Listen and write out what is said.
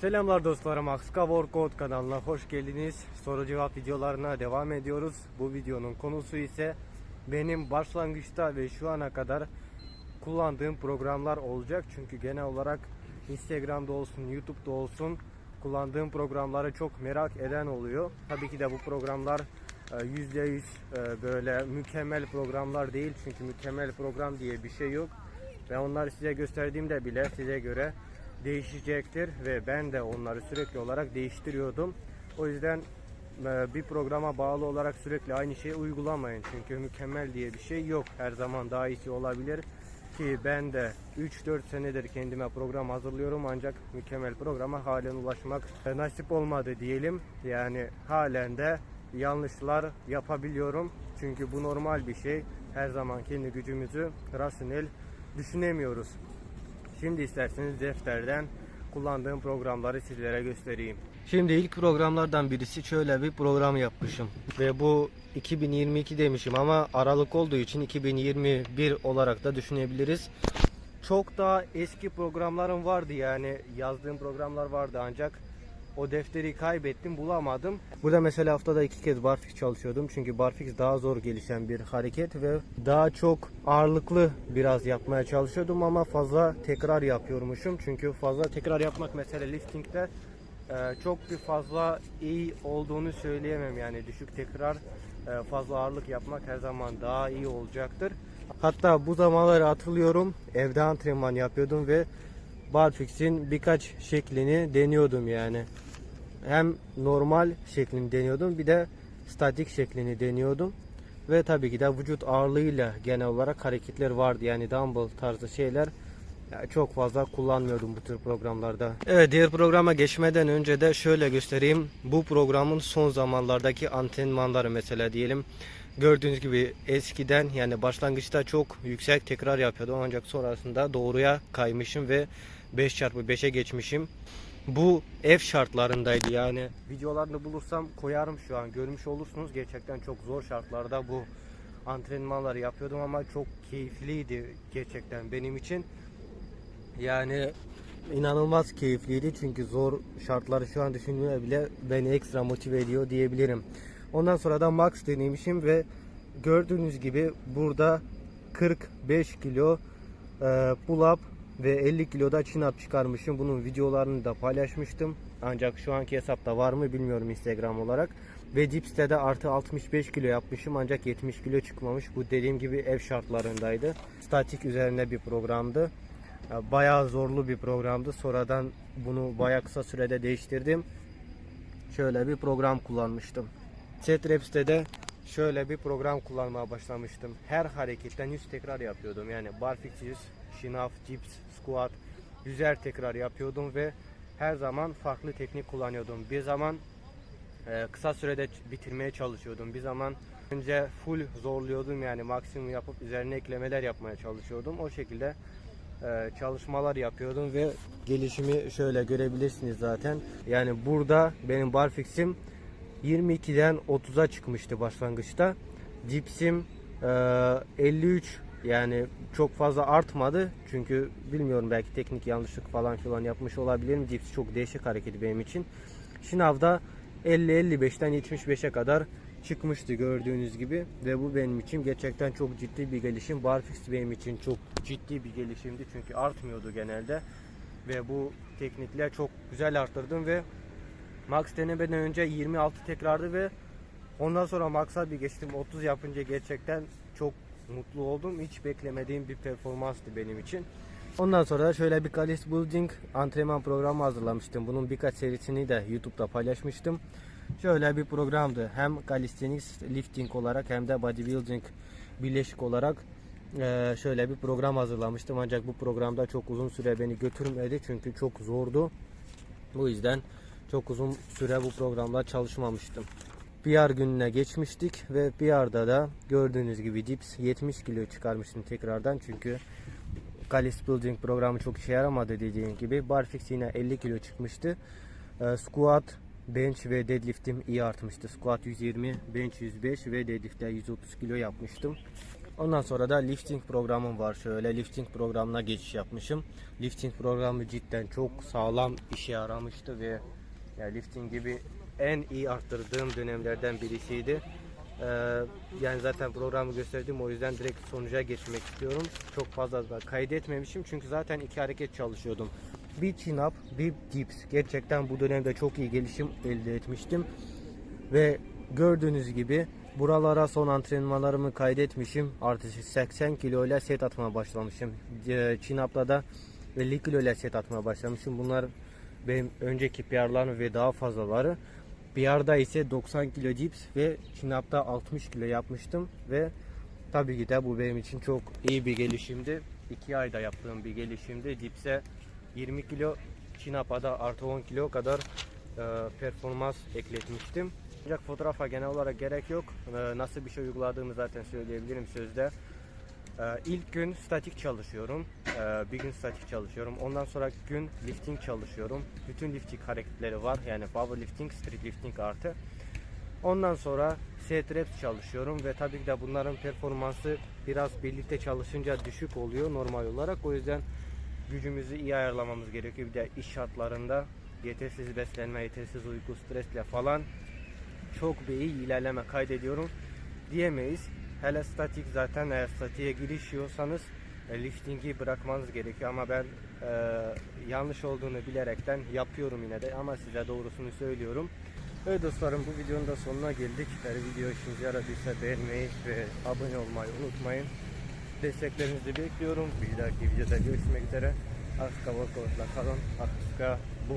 Selamlar dostlarım Akska Workout kanalına hoş geldiniz. Soru cevap videolarına devam ediyoruz. Bu videonun konusu ise benim başlangıçta ve şu ana kadar kullandığım programlar olacak. Çünkü genel olarak Instagram'da olsun, YouTube'da olsun kullandığım programları çok merak eden oluyor. Tabii ki de bu programlar e, %100 e, böyle mükemmel programlar değil. Çünkü mükemmel program diye bir şey yok. Ve onları size gösterdiğimde bile size göre değişecektir ve ben de onları sürekli olarak değiştiriyordum. O yüzden e, bir programa bağlı olarak sürekli aynı şeyi uygulamayın. Çünkü mükemmel diye bir şey yok. Her zaman daha iyisi olabilir ki ben de 3-4 senedir kendime program hazırlıyorum ancak mükemmel programa halen ulaşmak e, nasip olmadı diyelim. Yani halen de yanlışlar yapabiliyorum. Çünkü bu normal bir şey. Her zaman kendi gücümüzü rasyonel düşünemiyoruz. Şimdi isterseniz defterden kullandığım programları sizlere göstereyim. Şimdi ilk programlardan birisi şöyle bir program yapmışım. Ve bu 2022 demişim ama Aralık olduğu için 2021 olarak da düşünebiliriz. Çok daha eski programlarım vardı yani yazdığım programlar vardı ancak o defteri kaybettim bulamadım. Burada mesela haftada iki kez barfix çalışıyordum. Çünkü barfix daha zor gelişen bir hareket ve daha çok ağırlıklı biraz yapmaya çalışıyordum ama fazla tekrar yapıyormuşum. Çünkü fazla tekrar yapmak mesela liftingde e, çok bir fazla iyi olduğunu söyleyemem. Yani düşük tekrar e, fazla ağırlık yapmak her zaman daha iyi olacaktır. Hatta bu zamanları hatırlıyorum evde antrenman yapıyordum ve barfix'in birkaç şeklini deniyordum yani. Hem normal şeklini deniyordum bir de statik şeklini deniyordum. Ve tabii ki de vücut ağırlığıyla genel olarak hareketler vardı. Yani dumbbell tarzı şeyler çok fazla kullanmıyordum bu tür programlarda. Evet diğer programa geçmeden önce de şöyle göstereyim. Bu programın son zamanlardaki antrenmanları mesela diyelim. Gördüğünüz gibi eskiden yani başlangıçta çok yüksek tekrar yapıyordum ancak sonrasında doğruya kaymışım ve 5x5'e geçmişim. Bu F şartlarındaydı yani. Videolarını bulursam koyarım şu an. Görmüş olursunuz gerçekten çok zor şartlarda bu antrenmanları yapıyordum ama çok keyifliydi gerçekten benim için. Yani inanılmaz keyifliydi çünkü zor şartları şu an düşündüğümde bile beni ekstra motive ediyor diyebilirim. Ondan sonra da max denemişim ve gördüğünüz gibi burada 45 kilo e, pull up ve 50 kiloda chin up çıkarmışım. Bunun videolarını da paylaşmıştım. Ancak şu anki hesapta var mı bilmiyorum Instagram olarak. Ve dipste de artı 65 kilo yapmışım ancak 70 kilo çıkmamış. Bu dediğim gibi ev şartlarındaydı. Statik üzerinde bir programdı. Bayağı zorlu bir programdı. Sonradan bunu bayağı kısa sürede değiştirdim. Şöyle bir program kullanmıştım. Set Reps'te de şöyle bir program kullanmaya başlamıştım. Her hareketten 100 tekrar yapıyordum. Yani barfix 100, şınav, dips, squat 100'er tekrar yapıyordum ve her zaman farklı teknik kullanıyordum. Bir zaman e, kısa sürede bitirmeye çalışıyordum. Bir zaman önce full zorluyordum yani maksimum yapıp üzerine eklemeler yapmaya çalışıyordum. O şekilde e, çalışmalar yapıyordum ve gelişimi şöyle görebilirsiniz zaten. Yani burada benim barfix'im 22'den 30'a çıkmıştı başlangıçta. Dipsim e, 53 yani çok fazla artmadı. Çünkü bilmiyorum belki teknik yanlışlık falan filan yapmış olabilirim. Dips çok değişik hareketi benim için. Şınavda 50-55'ten 75'e kadar çıkmıştı gördüğünüz gibi ve bu benim için gerçekten çok ciddi bir gelişim. Barfix benim için çok ciddi bir gelişimdi çünkü artmıyordu genelde ve bu teknikle çok güzel arttırdım ve Max denemeden önce 26 tekrardı ve ondan sonra Max'a bir geçtim 30 yapınca gerçekten çok mutlu oldum. Hiç beklemediğim bir performanstı benim için. Ondan sonra şöyle bir Calisthenics Building antrenman programı hazırlamıştım. Bunun birkaç serisini de YouTube'da paylaşmıştım. Şöyle bir programdı. Hem Calisthenics Lifting olarak hem de Bodybuilding birleşik olarak eee, şöyle bir program hazırlamıştım. Ancak bu programda çok uzun süre beni götürmedi çünkü çok zordu. Bu yüzden çok uzun süre bu programda çalışmamıştım. PR gününe geçmiştik ve PR'da da gördüğünüz gibi dips 70 kilo çıkarmıştım tekrardan çünkü Calis Building programı çok işe yaramadı dediğim gibi. Barfix yine 50 kilo çıkmıştı. Ee, squat, bench ve deadlift'im iyi artmıştı. Squat 120, bench 105 ve deadlift'te 130 kilo yapmıştım. Ondan sonra da lifting programım var. Şöyle lifting programına geçiş yapmışım. Lifting programı cidden çok sağlam işe yaramıştı ve yani lifting gibi en iyi arttırdığım dönemlerden birisiydi. Ee, yani zaten programı gösterdim o yüzden direkt sonuca geçmek istiyorum. Çok fazla da kaydetmemişim çünkü zaten iki hareket çalışıyordum. Bir chin up, bir dips. Gerçekten bu dönemde çok iyi gelişim elde etmiştim. Ve gördüğünüz gibi buralara son antrenmanlarımı kaydetmişim. Artık 80 kilo ile set atmaya başlamışım. Ee, Chin up'la da 50 kilo ile set atmaya başlamışım. Bunlar benim önceki PR'larım ve daha fazlaları. PR'da ise 90 kilo dips ve chin up'ta 60 kilo yapmıştım ve tabii ki de bu benim için çok iyi bir gelişimdi. 2 ayda yaptığım bir gelişimdi. Dips'e 20 kilo, chin up'a da artı 10 kilo kadar e, performans ekletmiştim. Ancak fotoğrafa genel olarak gerek yok. E, nasıl bir şey uyguladığımı zaten söyleyebilirim sözde. E, ilk gün statik çalışıyorum. E, bir gün statik çalışıyorum. Ondan sonra gün lifting çalışıyorum. Bütün lifting hareketleri var. Yani powerlifting, street lifting artı. Ondan sonra set reps çalışıyorum ve tabii ki de bunların performansı biraz birlikte çalışınca düşük oluyor normal olarak. O yüzden gücümüzü iyi ayarlamamız gerekiyor. Bir de iş şartlarında yetersiz beslenme, yetersiz uyku, stresle falan çok bir iyi ilerleme kaydediyorum diyemeyiz. Hele statik zaten eğer statiğe girişiyorsanız e, liftingi bırakmanız gerekiyor ama ben e, yanlış olduğunu bilerekten yapıyorum yine de ama size doğrusunu söylüyorum. Evet dostlarım bu videonun da sonuna geldik. Eğer video işinize yaradıysa beğenmeyi ve abone olmayı unutmayın. Desteklerinizi bekliyorum. Bir dahaki videoda görüşmek üzere. Aska Volkov'la kalın. Aska bu.